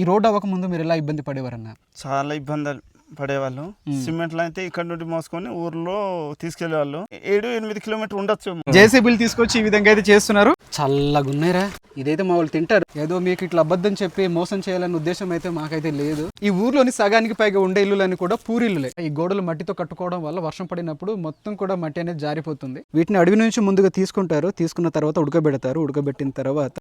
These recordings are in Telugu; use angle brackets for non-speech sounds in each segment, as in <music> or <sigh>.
ఈ రోడ్ అవ్వక ముందు మీరు ఎలా ఇబ్బంది పడేవారన్న? చాలా ఇబ్బందులు పడేవాళ్ళు. సిమెంట్లు అయితే ఇక్కడ నుండి మోసుకొని ఊర్లో తీసుకెళ్ళేవాళ్ళు ఏడు ఎనిమిది కిలోమీటర్ ఉండొచ్చు. జేసీబీలు తీసుకొచ్చి ఈ విధంగా అయితే చేస్తున్నారు. చల్లగా ఉన్నాయిరా. ఇదైతే మా వాళ్ళు తింటారు. ఏదో మీకు ఇట్లా అబద్ధం చెప్పి మోసం చేయాలనే ఉద్దేశం అయితే మాకైతే లేదు. ఈ ఊర్లోని సగానికి పైగా ఉండే ఇల్లులన్నీ కూడా పూరిల్లులే. ఈ గోడలు మట్టితో కట్టుకోవడం వల్ల వర్షం పడినప్పుడు మొత్తం కూడా మట్టి అనేది జారిపోతుంది. వీటిని అడవి నుంచి ముందుగా తీసుకుంటారు. తీసుకున్న తర్వాత ఉడకబెడతారు. ఉడకబెట్టిన తర్వాత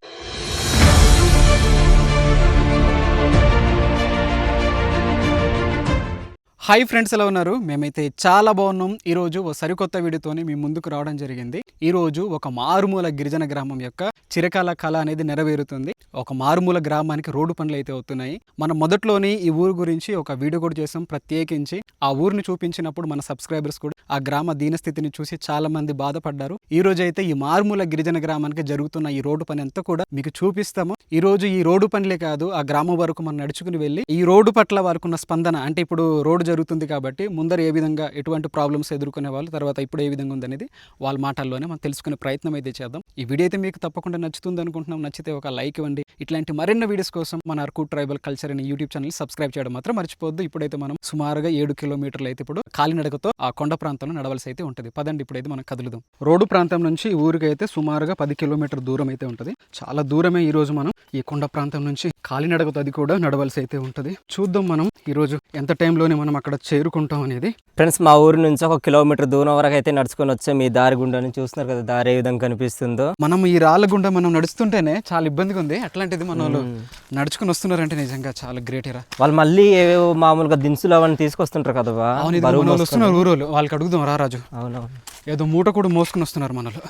హాయ్ ఫ్రెండ్స్ ఎలా ఉన్నారు? మేమైతే చాలా బాగున్నాం. ఈ రోజు ఓ సరికొత్త వీడియోతోనే మీ ముందుకు రావడం జరిగింది. ఈ రోజు ఒక మారుమూల గిరిజన గ్రామం యొక్క చిరకాల కళ అనేది నెరవేరుతుంది. ఒక మారుమూల గ్రామానికి రోడ్డు పనులు అయితే అవుతున్నాయి. మనం మొదట్లోనే ఈ ఊరు గురించి ఒక వీడియో కూడా చేసాం ప్రత్యేకించి ఆ ఊరిని చూపించినప్పుడు మన సబ్స్క్రైబర్స్ కూడా ఆ గ్రామ దీనస్థితిని చూసి చాలా మంది బాధపడ్డారు. ఈ రోజు అయితే ఈ మారుమూల గిరిజన గ్రామానికి జరుగుతున్న ఈ రోడ్డు పని అంతా కూడా మీకు చూపిస్తాము. ఈ రోజు ఈ రోడ్డు పనులే కాదు ఆ గ్రామం వరకు మనం నడుచుకుని వెళ్ళి ఈ రోడ్డు పట్ల వారికున్న స్పందన అంటే ఇప్పుడు రోడ్డు జరుగుతుంది కాబట్టి ముందర ఏ విధంగా ఎటువంటి ప్రాబ్లమ్స్ ఎదుర్కొనే వాళ్ళు తర్వాత ఇప్పుడు ఏ విధంగా ఉందనేది వాళ్ళ మాటల్లోనే మనం తెలుసుకునే ప్రయత్నం అయితే చేద్దాం. ఈ వీడియో అయితే మీకు తప్పకుండా నచ్చుతుంది అనుకుంటున్నాం. నచ్చితే ఒక లైక్ ఇవ్వండి. ఇట్లాంటి మరిన్ని వీడియోస్ కోసం మన అరకు ట్రైబల్ కల్చర్ అనే యూట్యూబ్ ఛానల్ సబ్స్క్రైబ్ చేయడం మాత్రం మర్చిపోద్దు ఇప్పుడైతే మనం సుమారుగా ఏడు కిలోమీటర్లు అయితే ఇప్పుడు కాలినడకతో ఆ కొండ ప్రాంతంలో నడవలసి అయితే ఉంటుంది. పదండి ఇప్పుడైతే మనం కదులుదాం. రోడ్డు ప్రాంతం నుంచి ఊరికి అయితే సుమారుగా పది కిలోమీటర్ దూరం అయితే ఉంటుంది. చాలా దూరమే ఈ రోజు మనం ఈ కొండ ప్రాంతం నుంచి కాలినడకతో అది కూడా నడవలసి అయితే ఉంటుంది. చూద్దాం మనం ఈ రోజు ఎంత టైంలోనే మనం అక్కడ చేరుకుంటాం అనేది. ఫ్రెండ్స్ మా ఊరు నుంచి ఒక కిలోమీటర్ దూరం వరకు అయితే నడుచుకొని వచ్చాం మీ దారి గుండాని చూస్తున్నారు కదా దారి ఏ విధంగా కనిపిస్తుందో. మనం ఈ రాళ్ళ గుండా మనం నడుస్తుంటేనే చాలా ఇబ్బందిగా ఉంది. అట్లాంటిది మన వాళ్ళు నడుచుకుని వస్తున్నారంటే నిజంగా చాలా గ్రేట్ ఇరా వాళ్ళు మళ్ళీ ఏవేవో మామూలుగా దినుసులు అవన్నీ తీసుకొస్తుంటారు కదా. వస్తున్నారు ఊరోళ్ళు. వాళ్ళకి అడుగుదాం రా రాజు. అవునవును. ఏదో మూట కూడా మోసుకుని వస్తున్నారు మనలో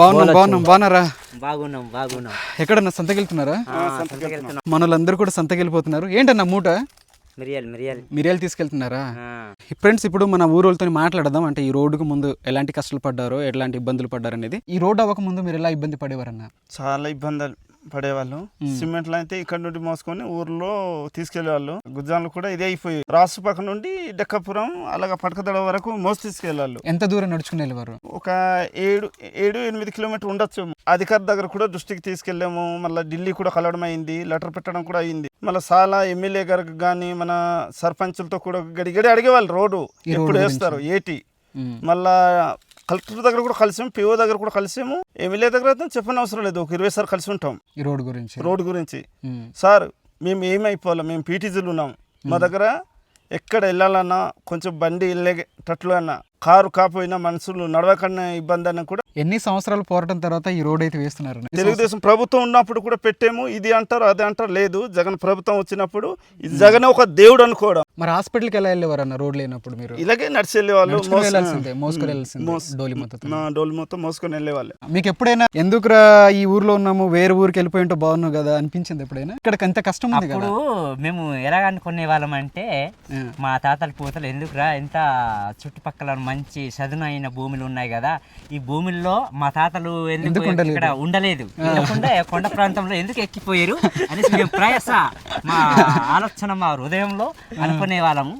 బాగున్నాం బాగున్నాం బాగున్నారా? బాగున్నాం బాగున్నాం. ఎక్కడన్నా సంతకెళ్తున్నారా? మన వాళ్ళందరూ కూడా సంతకెళ్ళిపోతున్నారు. ఏంటన్నా మూట? మిరియాలు మిరియాలు. మిరియాలు తీసుకెళ్తున్నారా? ఆ, ఫ్రెండ్స్ ఇప్పుడు మన ఊరోళ్ళతో మాట్లాడదాం. అంటే ఈ రోడ్డుకు ముందు ఎలాంటి కష్టాలు పడ్డారో ఎలాంటి ఇబ్బందులు పడ్డారు అనేది ఈ రోడ్డు అవ్వక ముందు మీరు ఎలా ఇబ్బంది పడేవారన్నా? చాలా ఇబ్బందులు. పడేవాళ్ళు. సిమెంట్లు అయితే ఇక్కడ నుండి మోసుకొని ఊర్లో తీసుకెళ్ళేవాళ్ళు గుజ్జాలు కూడా ఇదే అయిపోయాయి. రాసు పక్క నుండి డెక్కపురం అలాగ పడకదడ వరకు మోసి తీసుకెళ్ళాళ్ళు ఎంత దూరం నడుచుకుని వెళ్ళేవారు ఒక ఏడు ఏడు ఎనిమిది కిలోమీటర్ ఉండొచ్చు. అధికారి దగ్గర కూడా దృష్టికి తీసుకెళ్ళాము. మళ్ళీ ఢిల్లీ కూడా కలవడం అయింది. లెటర్ పెట్టడం కూడా అయింది. మళ్ళీ చాలా ఎమ్మెల్యే గారికి కానీ మన సర్పంచులతో కూడా గడిగడి అడిగేవాళ్ళు రోడ్డు. ఎప్పుడు. వేస్తారు? ఏటి. మళ్ళా కలెక్టర్ దగ్గర కూడా కలిసాము పిఓ దగ్గర కూడా కలిసాము. ఎమ్మెల్యే దగ్గర అయితే చెప్పని అవసరం లేదు ఒక ఇరవై సార్లు కలిసి ఉంటాం. ఈ రోడ్డు గురించి? రోడ్డు గురించి. సార్ మేము ఏమైపోవాలి? మేము పీటీజీలు ఉన్నాం. మా దగ్గర ఎక్కడ వెళ్ళాలన్నా కొంచెం బండి వెళ్ళేటట్లు అన్నా కారు కాపోయినా మనుషులు నడవకన్నా ఇబ్బంది అన్నా కూడా ఎన్ని సంవత్సరాలు పోరాటం తర్వాత ఈ రోడ్ అయితే వేస్తున్నారు? తెలుగుదేశం ప్రభుత్వం ఉన్నప్పుడు కూడా పెట్టాము ఇది అంటారు అది అంటారు లేదు. జగన్ ప్రభుత్వం వచ్చినప్పుడు ఇది జగన్ ఒక దేవుడు అనుకోవడం. మరి హాస్పిటల్కి ఎలా వెళ్ళేవారు అన్న రోడ్ లేనప్పుడు మీరు? ఇలాగే నడిచి వెళ్ళేవాళ్ళు మోసుకొని డోలి మొత్తం. నా డోలు మొత్తం మోసుకొని వెళ్ళేవాళ్ళు. మీకు ఎప్పుడైనా ఎందుకురా ఈ ఊర్లో ఉన్నాము వేరే ఊరికి వెళ్ళిపోయి ఉంటే బాగున్నావు కదా అనిపించింది ఎప్పుడైనా? ఇక్కడ ఎంత కష్టం ఉంది కదా. అప్పుడు మేము ఎలా అనుకునే వాళ్ళం అంటే. మా తాతల పూతలు ఎందుకురా ఇంత చుట్టుపక్కల మంచి చదునైన భూములు ఉన్నాయి కదా ఈ భూముల్లో మా తాతలు ఎందుకు? ఇక్కడ ఉండలేదు. కొండ ప్రాంతంలో ఎందుకు ఎక్కిపోయారు అనేసి మేము ప్రయాస మా ఆలోచన మా హృదయంలో అనుకునే వాళ్ళము.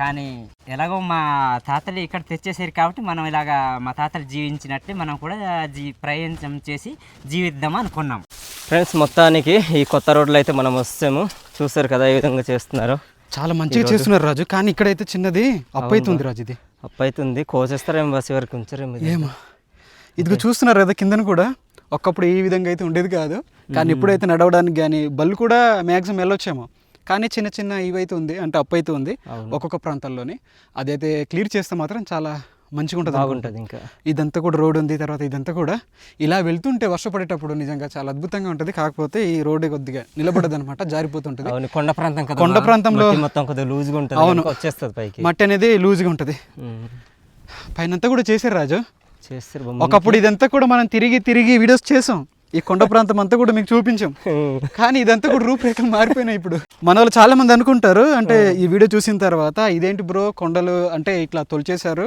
కానీ ఎలాగో మా తాతలు ఇక్కడ తెచ్చేసారు కాబట్టి మనం ఇలాగా మా తాతలు జీవించినట్లే మనం కూడా జీ ప్రయాణం చేసి జీవిద్దాం అనుకున్నాం. ఫ్రెండ్స్ మొత్తానికి ఈ కొత్త రోడ్లు అయితే మనం వస్తాము. చూస్తారు కదా ఏ విధంగా చేస్తున్నారు? చాలా మంచిగా చేస్తున్నారు రాజు. కానీ ఇక్కడైతే చిన్నది అప్పు అవుతుంది రాజు ఇది. అప్పు అవుతుంది కోసేస్తారేమో బస్ వరకు ఉంచారేమో. ఏమో. ఇదిగో చూస్తున్నారు కదా కిందన కూడా ఒకప్పుడు ఈ విధంగా అయితే ఉండేది కాదు. కానీ ఇప్పుడైతే నడవడానికి కానీ బళ్ళు కూడా మ్యాక్సిమం వెళ్ళొచ్చేమో. కానీ చిన్న చిన్న ఇవైతే ఉంది అంటే అప్పు అయితే ఉంది. ఒక్కొక్క ప్రాంతాల్లోని. అదైతే క్లియర్ చేస్తే మాత్రం చాలా మంచిగా ఉంటుంది బాగుంటుంది ఇంకా ఇదంతా కూడా రోడ్ ఉంది తర్వాత ఇదంతా కూడా ఇలా వెళ్తుంటే వర్షపడేటప్పుడు నిజంగా చాలా అద్భుతంగా ఉంటుంది కాకపోతే ఈ రోడ్డు కొద్దిగా నిలబడదు అనమాట <laughs> జారిపోతుంటుంది అవును కొండ ప్రాంతం కదా కొండ. ప్రాంతంలో- మొత్తం కొద్దిగా లూజ్గా ఉంటుంది అవును. వచ్చేస్తుంది పైకి మట్టి అనేది లూజ్గా ఉంటుంది. పైనంతా కూడా చేశారు రాజు చేస్తారు. ఒకప్పుడు ఇదంతా కూడా మనం తిరిగి తిరిగి వీడియోస్ చేసాం ఈ కొండ ప్రాంతం అంతా కూడా మీకు చూపించాం. కానీ ఇదంతా కూడా రూపురేఖలు మారిపోయినాయి ఇప్పుడు. మన వాళ్ళు చాలా మంది అనుకుంటారు అంటే ఈ వీడియో చూసిన తర్వాత ఇదేంటి బ్రో కొండలు అంటే ఇట్లా తొలిచేశారు.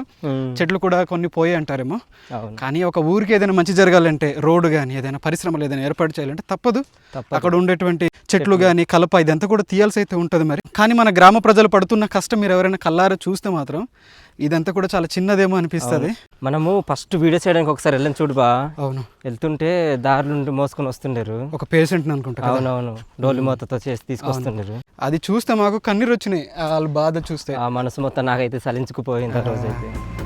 చెట్లు కూడా కొన్ని పోయి అంటారేమో. కానీ ఒక ఊరికి ఏదైనా మంచి జరగాలంటే రోడ్డు కానీ ఏదైనా పరిశ్రమలు ఏదైనా ఏర్పాటు చేయాలంటే తప్పదు. తప్పదు. అక్కడ ఉండేటువంటి చెట్లు కానీ కలప ఇదంతా కూడా తీయాల్సి అయితే ఉంటుంది మరి. కానీ మన గ్రామ ప్రజలు పడుతున్న కష్టం మీరు ఎవరైనా కల్లారా చూస్తే మాత్రం ఇదంతా కూడా చాలా చిన్నదేమో అనిపిస్తుంది. మనము ఫస్ట్ వీడియో చేయడానికి ఒకసారి వెళ్ళాం చూడు బా. అవును. వెళ్తుంటే దారి నుండి మోసుకొని వస్తుండరు. ఒక పేషెంట్ అనుకుంటా. అవునవును. డోలి మూతతో చేసి తీసుకొస్తుండరు. అది చూస్తే మాకు కన్నీరు వచ్చినాయి వాళ్ళ బాధ చూస్తే. ఆ మనసు మొత్తం నాకైతే సలించుకుపోయింది ఆ. రోజైతే.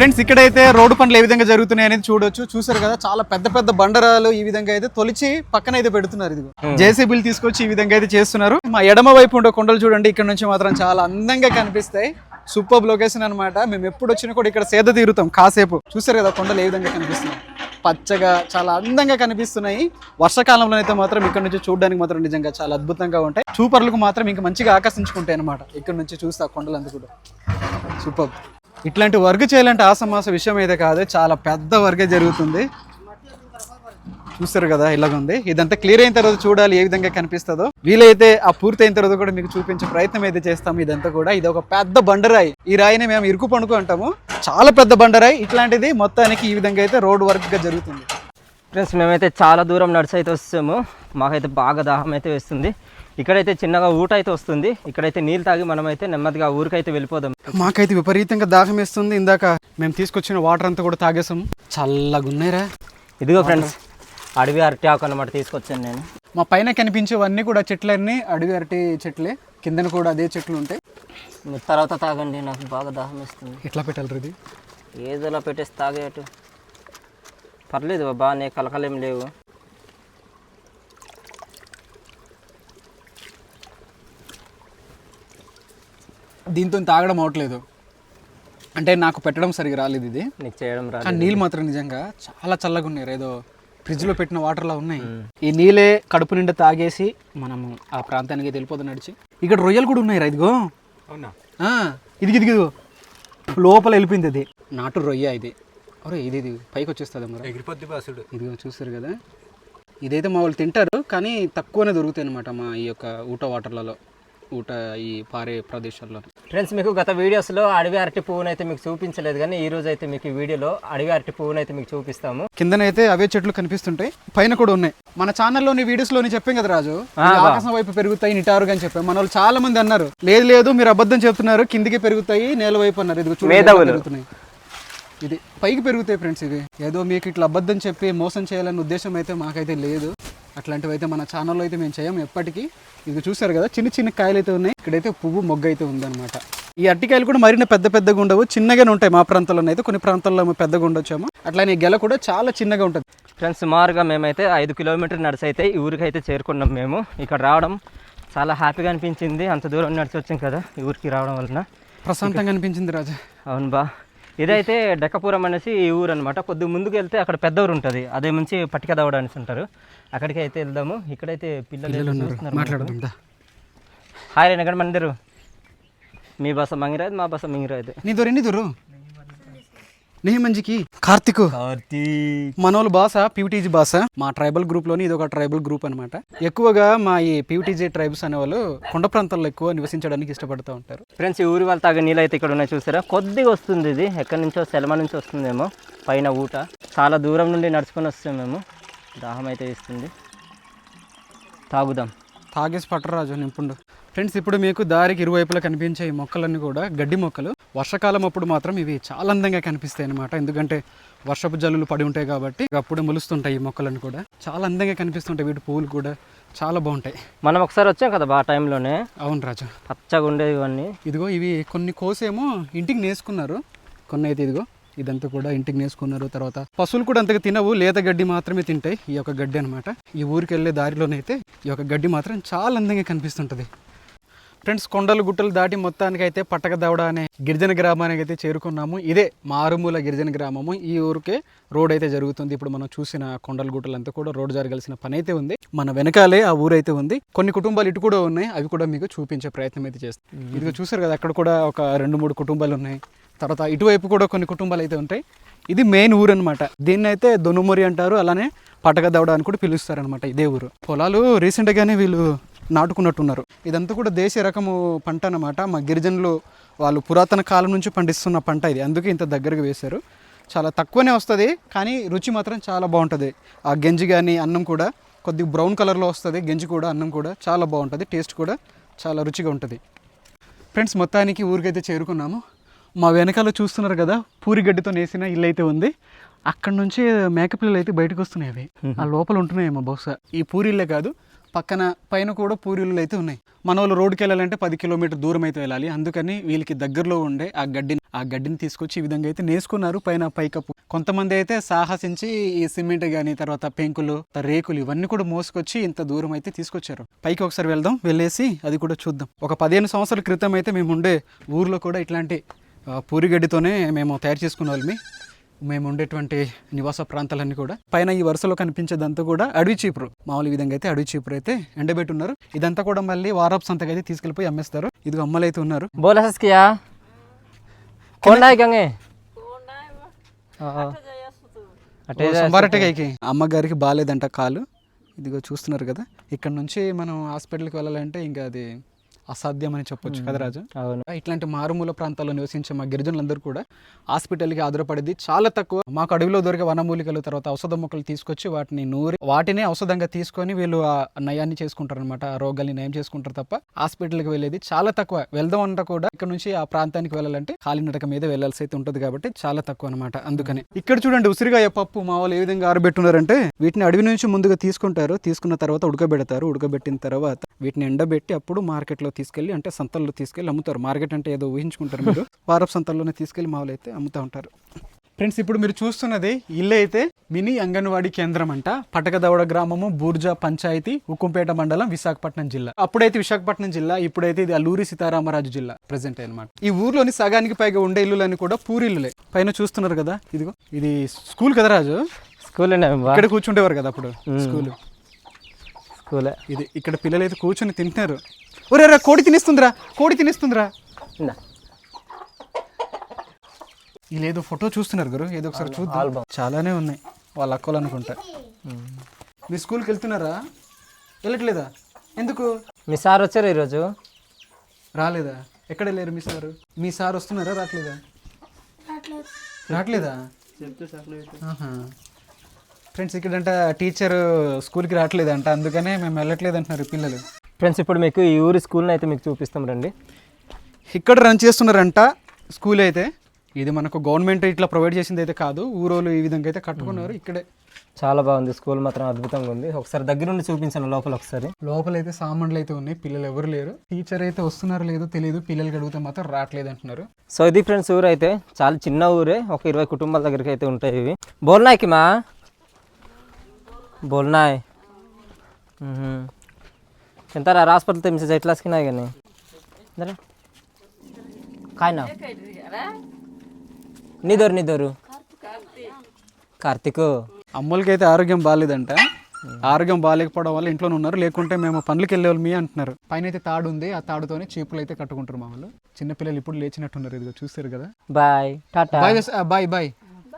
ఫ్రెండ్స్ ఇక్కడైతే రోడ్డు పనులు ఏ విధంగా జరుగుతున్నాయి అనేది చూడొచ్చు. చూసారు కదా చాలా పెద్ద పెద్ద బండరాలు ఈ విధంగా అయితే తొలిచి పక్కన అయితే పెడుతున్నారు ఇది జేసీబీలు తీసుకొచ్చి ఈ విధంగా అయితే చేస్తున్నారు. మా ఎడమ వైపు ఉండే కొండలు చూడండి ఇక్కడ నుంచి మాత్రం చాలా అందంగా కనిపిస్తాయి. సూపర్ లొకేషన్ అన్నమాట. మేము ఎప్పుడు వచ్చినా కూడా ఇక్కడ సేద తీరుతాం కాసేపు. చూసారు కదా కొండలు ఏ విధంగా కనిపిస్తున్నాయి. పచ్చగా చాలా అందంగా కనిపిస్తున్నాయి. వర్షాకాలంలో అయితే మాత్రం ఇక్కడ నుంచి చూడడానికి మాత్రం నిజంగా చాలా అద్భుతంగా ఉంటాయి. చూపర్లకు మాత్రం ఇంకా మంచిగా ఆకర్షించుకుంటాయి అనమాట ఇక్కడ నుంచి చూస్తే ఆ కొండలంతా కూడా. సూపర్. ఇట్లాంటి వర్క్ చేయాలంటే ఆసమాస విషయం అయితే కాదు చాలా పెద్ద వర్గే జరుగుతుంది. చూస్తారు కదా ఇలాగ ఉంది ఇదంతా క్లియర్ అయిన తర్వాత చూడాలి ఏ విధంగా కనిపిస్తుందో. వీలైతే ఆ పూర్తి అయిన తర్వాత కూడా మీకు చూపించే ప్రయత్నం అయితే చేస్తాం ఇదంతా కూడా. ఇది ఒక పెద్ద బండరాయి. ఈ రాయిని మేము ఇరుకు పండుకు అంటాము. చాలా పెద్ద బండరాయి. ఇట్లాంటిది మొత్తానికి ఈ విధంగా అయితే రోడ్ వర్క్గా జరుగుతుంది. ఫ్రెండ్స్ మేమైతే చాలా దూరం నడిచి అయితే వస్తాము. మాకైతే బాగా దాహం అయితే వేస్తుంది. ఇక్కడైతే చిన్నగా ఊట అయితే వస్తుంది. ఇక్కడైతే నీళ్ళు తాగి మనమైతే నెమ్మదిగా ఊరికైతే వెళ్ళిపోదాం. మాకైతే విపరీతంగా దాహం వేస్తుంది. ఇందాక మేము తీసుకొచ్చిన వాటర్ అంతా కూడా తాగేసాం చల్లగా ఉన్నాయిరా ఇదిగో ఫ్రెండ్స్ అడవి అరటి ఆకు అన్నమాట తీసుకొచ్చాను నేను. మా పైన కనిపించేవన్నీ కూడా చెట్లన్నీ అడవి అరటి చెట్లే. కిందన కూడా అదే చెట్లు ఉంటాయి. మీరు తర్వాత తాగండి నాకు బాగా దాహం వేస్తుంది. ఎట్లా పెట్టాలి ఇది? ఏదోలా పెట్టేసి తాగేటు పర్లేదు బాబా నీ కలకలేం లేవు. దీంతో తాగడం అవట్లేదు. అంటే నాకు పెట్టడం సరిగా రాలేదు ఇది. నీకు చేయడం కానీ నీళ్ళు మాత్రం నిజంగా చాలా చల్లగా ఉన్నాయి ఏదో ఫ్రిడ్జ్లో పెట్టిన వాటర్ లా ఉన్నాయి. ఈ నీళ్ళే కడుపు నిండా తాగేసి మనము ఆ ప్రాంతానికి వెళ్ళిపోతాం నడిచి. ఇక్కడ రొయ్యలు కూడా ఉన్నాయి రా ఇదిగో. ఆ, ఇదిగి ఇదిగిదిగో లోపల వెళ్ళిపోయింది అది. నాటు రొయ్య ఇది. అరే ఇది ఇది పైకి వచ్చేస్తుంది మరి ఎగిరిపోద్ది బాసుడు ఇదిగో చూస్తారు కదా. ఇదైతే మా వాళ్ళు తింటారు కానీ తక్కువనే దొరుకుతాయి అనమాట మా ఈ యొక్క ఊట వాటర్లలో ఊట ఈ పారే ప్రదేశాల్లో. ఫ్రెండ్స్ మీకు గత వీడియోస్లో అడవి అరటి పువ్వును అయితే మీకు చూపించలేదు కానీ ఈ రోజు అయితే మీకు ఈ వీడియోలో అడవి అరటి పువ్వును అయితే మీకు చూపిస్తాము. కిందనైతే అవే చెట్లు కనిపిస్తుంటాయి పైన కూడా ఉన్నాయి. మన ఛానల్లోని వీడియోస్లోని చెప్పాం కదా రాజు ఆకాశం వైపు పెరుగుతాయి నిటారుగా అని చెప్పాం. మన వాళ్ళు చాలా మంది అన్నారు లేదు లేదు మీరు అబద్ధం చెప్తున్నారు కిందికి పెరుగుతాయి నేల వైపు అన్నారు. ఇది పెరుగుతున్నాయి. ఇది పైకి పెరుగుతాయి ఫ్రెండ్స్ ఇవి. ఏదో మీకు ఇట్లా అబద్ధం చెప్పి మోసం చేయాలనే ఉద్దేశం అయితే మాకైతే లేదు. అట్లాంటివి అయితే మన ఛానల్లో అయితే మేము చేయం ఎప్పటికీ. ఇది చూసారు కదా చిన్న చిన్న కాయలు అయితే ఉన్నాయి. ఇక్కడైతే పువ్వు మొగ్గ అయితే ఉందన్నమాట. ఈ అట్టికాయలు కూడా మరిన్ని పెద్ద పెద్దగా ఉండవు చిన్నగానే ఉంటాయి మా ప్రాంతంలో అయితే. కొన్ని ప్రాంతాల్లో పెద్దగా ఉండొచ్చేమో. అట్లానే గెల కూడా చాలా చిన్నగా ఉంటుంది. ఫ్రెండ్స్ సుమారుగా మేమైతే ఐదు కిలోమీటర్ నడిచి అయితే ఈ ఊరికి అయితే చేరుకున్నాం మేము. ఇక్కడ రావడం చాలా హ్యాపీగా అనిపించింది. అంత దూరం నడిచి వచ్చాం కదా ఈ ఊరికి రావడం వలన. ప్రశాంతంగా అనిపించింది రాజా. అవును బా. ఇదైతే డెక్కపురం అనేసి ఈ ఊరు అనమాట కొద్ది ముందుకు వెళ్తే అక్కడ పెద్ద ఊరు ఉంటుంది అదే నుంచి పట్టికదవడ అనేసి ఉంటారు. అక్కడికి అయితే వెళ్దాము. ఇక్కడైతే పిల్లలు ఏదో చూస్తున్నారు మాట్లాడదాం దా. హాయ్ రేణు ఎక్కడ మందిరు. మీ బస మంగిరాది మా బస మింగిరాది నీ దొరి నీ దొరు నీ మంజికి కార్తిక్. మనోళ్ళు భాష పీవీటీజీ భాష మా ట్రైబల్ గ్రూప్లోని ఇది ఒక ట్రైబల్ గ్రూప్ అన్నమాట. ఎక్కువగా మా ఈ పీవీటీజీ ట్రైబ్స్ అనేవాళ్ళు కొండ ప్రాంతాల్లో ఎక్కువ నివసించడానికి ఇష్టపడుతూ ఉంటారు. ఫ్రెండ్స్ ఈ ఊరి వాళ్ళ తాగే నీళ్ళు అయితే ఇక్కడ ఉన్నాయి చూసారా? కొద్దిగా వస్తుంది ఇది. ఎక్కడి నుంచో సెలమ నుంచి వస్తుందేమో. పైన ఊట. చాలా దూరం నుండి నడుచుకొని వస్తాం మేము. దాహం అయితే ఇస్తుంది తాగుదాం. తాగేసి పట్టరాజు నింపుండు. ఫ్రెండ్స్ ఇప్పుడు మీకు దారికి ఇరువైపులా కనిపించే ఈ మొక్కలన్నీ కూడా గడ్డి మొక్కలు. వర్షాకాలం అప్పుడు మాత్రం ఇవి చాలా అందంగా కనిపిస్తాయి అన్నమాట. ఎందుకంటే వర్షపు జల్లులు పడి ఉంటాయి కాబట్టి అప్పుడు మొలుస్తుంటాయి ఈ మొక్కలన్నీ కూడా. చాలా అందంగా కనిపిస్తుంటాయి. వీటి పువ్వులు కూడా చాలా బాగుంటాయి. మనం ఒకసారి వచ్చాం కదా బా టైంలోనే? అవును రాజు. పచ్చగా ఉండేవి ఇవన్నీ. ఇదిగో ఇవి కొన్ని కోసేమో ఇంటికి నేసుకున్నారు. కొన్ని అయితే ఇదిగో ఇదంతా కూడా ఇంటికి నేసుకున్నారు. తర్వాత పశువులు కూడా అంతగా తినవు. లేత గడ్డి మాత్రమే తింటాయి. ఈ యొక్క గడ్డి అనమాట ఈ ఊరికి వెళ్ళే దారిలోనైతే ఈ యొక్క గడ్డి మాత్రం చాలా అందంగా కనిపిస్తుంటది. ఫ్రెండ్స్ కొండలు గుట్టలు దాటి మొత్తానికి అయితే పట్టకదవడ అనే గిరిజన గ్రామానికి అయితే చేరుకున్నాము. ఇదే మారుమూల గిరిజన గ్రామము. ఈ ఊరికే రోడ్ అయితే జరుగుతుంది. ఇప్పుడు మనం చూసిన కొండలు గుట్టలు అంతా కూడా రోడ్ జరగాల్సిన పని అయితే ఉంది. మన వెనకాలే ఆ ఊరైతే ఉంది. కొన్ని కుటుంబాలు ఇటు కూడా ఉన్నాయి. అవి కూడా మీకు చూపించే ప్రయత్నం అయితే చేస్తాం. ఇదిగో చూసారు కదా అక్కడ కూడా ఒక రెండు మూడు కుటుంబాలు ఉన్నాయి. తర్వాత ఇటువైపు కూడా కొన్ని కుటుంబాలు అయితే ఉంటాయి. ఇది మెయిన్ ఊరు అనమాట దీన్ని అయితే దొనుమొరి అంటారు. అలానే పటగదవడ అని కూడా పిలుస్తారనమాట ఇదే ఊరు. పొలాలు రీసెంట్గానే వీళ్ళు నాటుకున్నట్టున్నారు. ఇదంతా కూడా దేశ రకము పంట అన్నమాట. మా గిరిజనులు వాళ్ళు పురాతన కాలం నుంచి పండిస్తున్న పంట ఇది. అందుకే ఇంత దగ్గరగా వేశారు. చాలా తక్కువనే వస్తుంది కానీ రుచి మాత్రం చాలా బాగుంటుంది. ఆ గంజి కానీ అన్నం కూడా కొద్దిగా బ్రౌన్ కలర్లో వస్తుంది. గంజి కూడా అన్నం కూడా చాలా బాగుంటుంది. టేస్ట్ కూడా చాలా రుచిగా ఉంటుంది. ఫ్రెండ్స్ మొత్తానికి ఊరికైతే చేరుకున్నాము. మా వెనకాల చూస్తున్నారు కదా పూరిగడ్డితో నేసిన ఇల్లు అయితే ఉంది. అక్కడ నుంచి మేకపిల్లలు అయితే బయటకు వస్తున్నాయి అవి ఆ లోపల ఉంటున్నాయేమో బహుశా. ఈ పూరిళ్ళే కాదు పక్కన పైన కూడా పూరిళ్ళు అయితే ఉన్నాయి. మన వాళ్ళు రోడ్డుకి వెళ్ళాలంటే పది కిలోమీటర్ దూరం అయితే వెళ్ళాలి. అందుకని వీళ్ళకి దగ్గరలో ఉండే ఆ గడ్డిని ఆ గడ్డిని తీసుకొచ్చి ఈ విధంగా అయితే నేసుకున్నారు. పైన పైకప్పు. కొంతమంది అయితే సాహసించి ఈ సిమెంట్ కానీ తర్వాత పెంకులు రేకులు ఇవన్నీ కూడా మోసుకొచ్చి ఇంత దూరం అయితే తీసుకొచ్చారు. పైకి ఒకసారి వెళ్దాం. వెళ్ళేసి అది కూడా చూద్దాం. ఒక పదిహేను సంవత్సరాల క్రితం అయితే మేము ఉండే ఊర్లో కూడా ఇట్లాంటి పూరిగడ్డితోనే మేము తయారు చేసుకునే వాళ్ళమి. మేము ఉండేటువంటి నివాస ప్రాంతాలన్నీ కూడా. పైన ఈ వరుసలో కనిపించేదంతా కూడా అడవి చీపురు. మామూలు విధంగా అయితే అడవి చీపురు అయితే ఎండబెట్టున్నారు. ఇదంతా కూడా మళ్ళీ వారాప్ సంతకి అయితే తీసుకెళ్ళిపోయి అమ్మేస్తారు. ఇది అమ్మలైతే ఉన్నారు. అంటే అమ్మగారికి బాగాలేదంట కాలు. ఇదిగో చూస్తున్నారు కదా. ఇక్కడ నుంచి మనం హాస్పిటల్కి వెళ్ళాలంటే ఇంకా అది అసాధ్యం అని చెప్పొచ్చు కదా రాజు? ఇట్లాంటి మారుమూల ప్రాంతాల్లో నివసించే మా గిరిజనులందరూ కూడా హాస్పిటల్కి ఆధారపడేది చాలా తక్కువ. మాకు అడవిలో దొరికే వనమూలికలు తర్వాత ఔషధ మొక్కలు తీసుకొచ్చి వాటిని నూరి వాటినే ఔషధంగా తీసుకొని వీళ్ళు ఆ నయాన్ని చేసుకుంటారు అనమాట ఆ రోగాల్ని నయం చేసుకుంటారు తప్ప హాస్పిటల్కి వెళ్ళేది చాలా తక్కువ. వెళ్దాం అంటే కూడా ఇక్కడ నుంచి ఆ ప్రాంతానికి వెళ్ళాలంటే కాలినడక మీద వెళ్ళాల్సి అయితే ఉంటుంది కాబట్టి చాలా తక్కువ అనమాట అందుకని ఇక్కడ చూడండి ఉసిరిగాయ పప్పు మా వాళ్ళు ఏ విధంగా ఆరబెట్టున్నారంటే వీటిని అడవి నుంచి ముందుగా తీసుకుంటారు. తీసుకున్న తర్వాత ఉడకబెడతారు. ఉడకబెట్టిన తర్వాత వీటిని ఎండబెట్టి అప్పుడు మార్కెట్లో తీసుకెళ్ళి అంటే సంతల్లో తీసుకెళ్ళి అమ్ముతారు. మార్కెట్ అంటే ఏదో ఊహించుకుంటారు మీరు. <laughs> వారపు సంతల్లోనే తీసుకెళ్ళి మామూలు అయితే అమ్ముతూ ఉంటారు. ఫ్రెండ్స్ ఇప్పుడు మీరు చూస్తున్నది ఇల్లు అయితే మినీ అంగన్వాడీ కేంద్రం అంట పటకదవడ గ్రామము బూర్జా పంచాయతీ ఉక్కుంపేట మండలం విశాఖపట్నం జిల్లా. అప్పుడైతే విశాఖపట్నం జిల్లా ఇప్పుడైతే ఇది అల్లూరి సీతారామరాజు జిల్లా ప్రెసెంట్ అనమాట ఈ ఊర్లోని సగానికి పైగా ఉండే ఇల్లులన్నీ కూడా పూరిల్లులే. పైన చూస్తున్నారు కదా ఇదిగో. ఇది స్కూల్ కదా రాజు? స్కూల్ ఇక్కడ కూర్చుంటేవారు కదా అప్పుడు? స్కూల్. స్కూలే. ఇది ఇక్కడ పిల్లలు అయితే కూర్చొని తింటున్నారు. ఒరే రా కోడి తినేస్తుందిరా కోడి తినేస్తుందిరా. ఇందా. వీళ్ళు ఏదో ఫోటో చూస్తున్నారు గురు ఏదో ఒకసారి చూద్దాం. చాలానే ఉన్నాయి వాళ్ళ అక్కలు అనుకుంటా. మీ స్కూల్కి వెళ్తున్నారా? వెళ్ళట్లేదా? ఎందుకు? మీ సార్ వచ్చారు ఈరోజు? రాలేదా? ఎక్కడ వెళ్ళారు మీ సారు? మీ సార్ వస్తున్నారా? రావట్లేదా రావట్లేదా ఫ్రెండ్స్ ఇక్కడంట టీచర్ స్కూల్కి రావట్లేదంట అందుకనే మేము వెళ్ళట్లేదు అంటున్నారు పిల్లలు. ఫ్రెండ్స్ ఇప్పుడు మీకు ఈ ఊరి స్కూల్ని అయితే మీకు చూపిస్తాం రండి. ఇక్కడ రన్ చేస్తున్నారంట స్కూల్ అయితే. ఇది మనకు గవర్నమెంట్ ఇట్లా ప్రొవైడ్ చేసింది అయితే కాదు. ఊరోళ్ళు ఈ విధంగా అయితే కట్టుకున్నారు ఇక్కడే. చాలా బాగుంది. స్కూల్ మాత్రం అద్భుతంగా ఉంది. ఒకసారి దగ్గర నుండి చూపించాను లోపల ఒకసారి. లోపల అయితే సామాన్లు అయితే ఉన్నాయి. పిల్లలు ఎవరు లేరు. టీచర్ అయితే వస్తున్నారో లేదో తెలియదు. పిల్లలకి అడిగితే మాత్రం రావట్లేదు అంటున్నారు. సో ఇది ఫ్రెండ్స్ ఊరు అయితే చాలా చిన్న ఊరే. ఒక ఇరవై కుటుంబాల దగ్గరికి అయితే ఉంటాయి ఇవి. బోల్నాయ్కి మా. బోల్నాయ్. ಎಂತಾರ ಹಾಸ್ಪಿಟಲ್ ತೆಮ್ಸಿದ ಎಟ್ ಲಾಸ್ಕಿನ కానీ ಅಂದ್ರೆ ಕಾಯ್ ನಾವು నిదోరు నిదోరు. కార్తిక్. అయితే ఆరోగ్యం బాగాలేదంట ఆరోగ్యం బాగాలేకపోవడం వల్ల ఇంట్లోనే ఉన్నారు. లేకుంటే మేము పనులకి వెళ్ళే మీ అంటున్నారు. పైన అయితే తాడు ఉంది. ఆ తాడుతోనే చీపులు అయితే కట్టుకుంటారు మామూలు చిన్న చిన్నపిల్లలు ఇప్పుడు లేచినట్టున్నారు. ఇదిగో చూస్తారు కదా. Bye. Tata. Bye bye bye.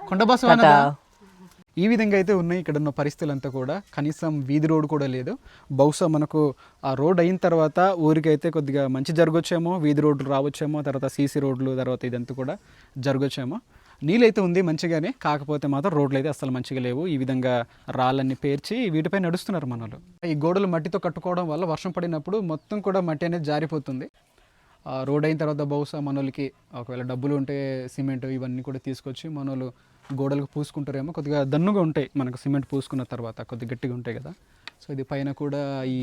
కొండ బస్సు ఈ విధంగా అయితే ఉన్నాయి. ఇక్కడ ఉన్న పరిస్థితులంతా కూడా. కనీసం వీధి రోడ్ కూడా లేదు. బహుశా మనకు ఆ రోడ్ అయిన తర్వాత ఊరికైతే కొద్దిగా మంచి జరగొచ్చేమో వీధి రోడ్లు రావచ్చేమో తర్వాత సీసీ రోడ్లు తర్వాత ఇదంతా కూడా జరగొచ్చేమో. నీళ్ళైతే ఉంది మంచిగానే. కాకపోతే మాత్రం రోడ్లు అయితే అసలు మంచిగా లేవు. ఈ విధంగా రాళ్ళన్ని పేర్చి వీటిపై నడుస్తున్నారు మనలు. ఈ గోడలు మట్టితో కట్టుకోవడం వల్ల వర్షం పడినప్పుడు మొత్తం కూడా మట్టి అనేది జారిపోతుంది. ఆ రోడ్ అయిన తర్వాత బహుశా మనోళ్ళకి ఒకవేళ డబ్బులు ఉంటే సిమెంట్ ఇవన్నీ కూడా తీసుకొచ్చి మనోళ్ళు గోడలకు పూసుకుంటారేమో కొద్దిగా దన్నుగా ఉంటాయి మనకు సిమెంట్ పూసుకున్న తర్వాత కొద్దిగా గట్టిగా ఉంటాయి కదా. సో ఇది పైన కూడా ఈ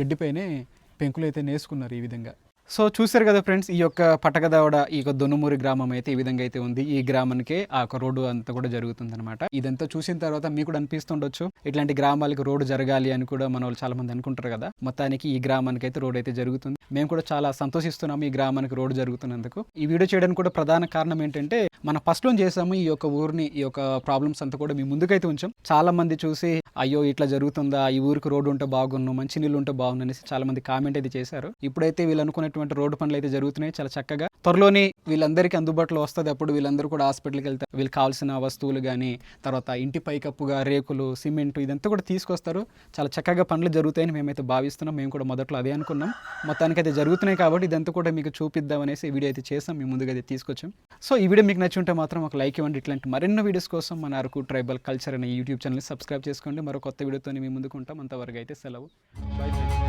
గడ్డిపైనే పెంకులు అయితే నేసుకున్నారు ఈ విధంగా. సో చూశారు కదా ఫ్రెండ్స్ ఈ యొక్క పటగదావడ ఈ యొక్క దొన్నుమూరి గ్రామం అయితే ఈ విధంగా అయితే ఉంది. ఈ గ్రామానికి ఆ యొక్క రోడ్డు అంతా కూడా జరుగుతుంది అనమాట ఇదంతా చూసిన తర్వాత మీకు కూడా అనిపిస్తుండొచ్చు. ఇట్లాంటి గ్రామాలకు రోడ్డు జరగాలి అని కూడా మన వాళ్ళు చాలా మంది అనుకుంటారు కదా. మొత్తానికి ఈ గ్రామానికి అయితే రోడ్ అయితే జరుగుతుంది. మేము కూడా చాలా సంతోషిస్తున్నాము ఈ గ్రామానికి రోడ్డు జరుగుతున్నందుకు. ఈ వీడియో చేయడానికి కూడా ప్రధాన కారణం ఏంటంటే మన ఫస్ట్లో చేసాము ఈ యొక్క ఊరిని ఈ యొక్క ప్రాబ్లమ్స్ అంతా కూడా మీ ముందుకైతే ఉంచాం. చాలా మంది చూసి అయ్యో ఇట్లా జరుగుతుందా? ఈ ఊరికి రోడ్డు ఉంటే బాగున్ను మంచి నీళ్ళు ఉంటే బాగుండు అనేసి చాలా మంది కామెంట్ అయితే చేశారు. ఇప్పుడైతే వీళ్ళు అనుకున్నటువంటి సంబంధించినటువంటి రోడ్డు పనులు అయితే జరుగుతున్నాయి. చాలా చక్కగా. త్వరలోనే వీళ్ళందరికీ అందుబాటులో వస్తుంది. అప్పుడు వీళ్ళందరూ కూడా హాస్పిటల్కి వెళ్తారు వీళ్ళకి కావాల్సిన వస్తువులు కానీ తర్వాత ఇంటి పైకప్పుగా రేకులు సిమెంట్ ఇదంతా కూడా తీసుకొస్తారు. చాలా చక్కగా పనులు జరుగుతాయని మేమైతే భావిస్తున్నాం. మేము కూడా మొదట్లో అదే అనుకున్నాం. మొత్తానికి అయితే జరుగుతున్నాయి కాబట్టి ఇదంతా కూడా మీకు చూపిద్దాం అనేసి వీడియో అయితే చేసాం. మీ ముందుగా అయితే తీసుకొచ్చాం. సో ఈ వీడియో మీకు నచ్చి ఉంటే మాత్రం ఒక లైక్ ఇవ్వండి. ఇట్లాంటి మరెన్నో వీడియోస్ కోసం మన అరకు ట్రైబల్ కల్చర్ అనే యూట్యూబ్ ఛానల్ని సబ్స్క్రైబ్ చేసుకోండి. మరో కొత్త వీడియోతో మీ ముందుకు ఉంటాం. అంతవరకు అయితే సెలవు. బాయ్